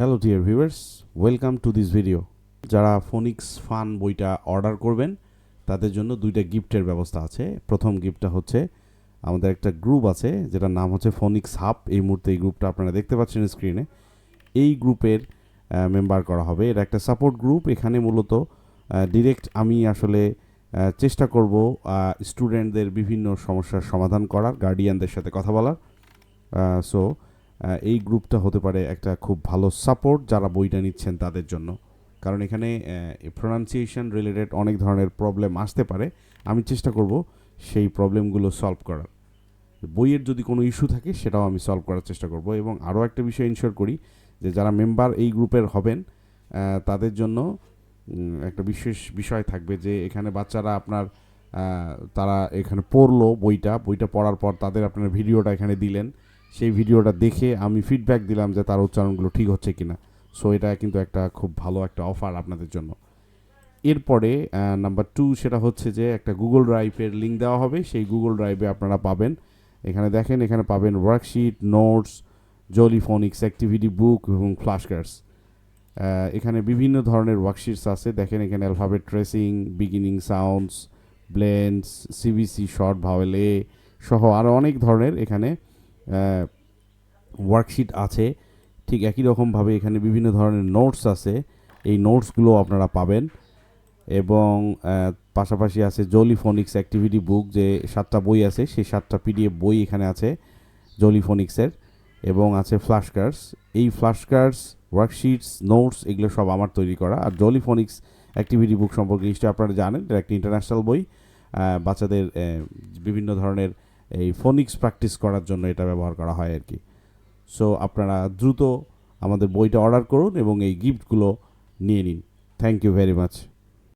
Hello dear viewers welcome to this video যারা phonics fun বইটা order করবেন, তাদের জন্য দুইটা গিফটের ব্যবস্থা আছে। প্রথম গিফটটা হচ্ছে আমাদের একটা গ্রুপ আছে, যেটার নাম হচ্ছে ফোনিক্স হাব এই মুহূর্তে এই গ্রুপটা আপনারা দেখতে পাচ্ছেন স্ক্রিনে এই গ্রুপের মেম্বার করা হবে। এটা একটা সাপোর্ট গ্রুপ এখানে মূলত ডিরেক্ট আমি আসলে চেষ্টা করব স্টুডেন্টদের বিভিন্ন সমস্যার সমাধান করার গার্ডিয়ানদের সাথে কথা বলার। সো এই গ্রুপটা হতে পারে একটা খুব ভালো সাপোর্ট যারা বইটা নিচ্ছেন তাদের জন্য। কারণ এখানে প্রোনাউন্সিয়েশন রিলেটেড অনেক ধরনের প্রবলেম আসতে পারে। আমি চেষ্টা করব সেই প্রবলেমগুলো সলভ করার। বইয়ের যদি কোনো ইস্যু থাকে, সেটাও আমি সলভ করার চেষ্টা করব। এবং আরও একটা বিষয় ইনশিওর করি যে যারা মেম্বার এই গ্রুপের হবেন তাদের জন্য একটা বিশেষ বিষয় থাকবে যে এখানে বাচ্চারা আপনার তারা এখানে পড়ল বইটা বইটা পড়ার পর তাদের আপনার ভিডিওটা এখানে দিলেন। সেই ভিডিওটা দেখে আমি ফিডব্যাক দিলাম যে তার উচ্চারণগুলো ঠিক হচ্ছে কি না সো এটা কিন্তু একটা খুব ভালো একটা অফার আপনাদের জন্য। এরপরে নাম্বার টু সেটা হচ্ছে যে একটা গুগল ড্রাইভের লিঙ্ক দেওয়া হবে। সেই গুগল ড্রাইভে আপনারা পাবেন, এখানে দেখেন, এখানে পাবেন worksheet notes Jolly Phonics activity book এবং ফ্ল্যাশ কার্ডস এখানে বিভিন্ন ধরনের ওয়ার্কশিটস আছে। দেখেন, এখানে alphabet tracing beginning sounds blends CBC short vowel সহ আরও অনেক ধরনের এখানে ওয়ার্কশিট আছে। ঠিক একই রকমভাবে এখানে বিভিন্ন ধরনের নোটস আছে। এই নোটসগুলো আপনারা পাবেন। এবং পাশাপাশি আছে জলিফোনিক্স অ্যাক্টিভিটি বুক যে সাতটা বই আছে, সেই সাতটা পিডিএফ বই এখানে আছে জলিফোনিক্সের এবং আছে ফ্ল্যাশ কার্ডস এই ফ্ল্যাশ কার্ডস ওয়ার্কশিটস নোটস এগুলো সব আমার তৈরি করা। আর জলিফোনিক্স অ্যাক্টিভিটি বুক সম্পর্কে নিশ্চয়ই আপনারা জানেন। এটা একটা ইন্টারন্যাশনাল বই। বাচ্চাদের বিভিন্ন ধরনের এই ফোনিক্স প্র্যাকটিস করার জন্য এটা ব্যবহার করা হয় আর কি। সো আপনারা দ্রুত আমাদের বইটা অর্ডার করুন এবং এই গিফটগুলো নিয়ে নিন। Thank you very much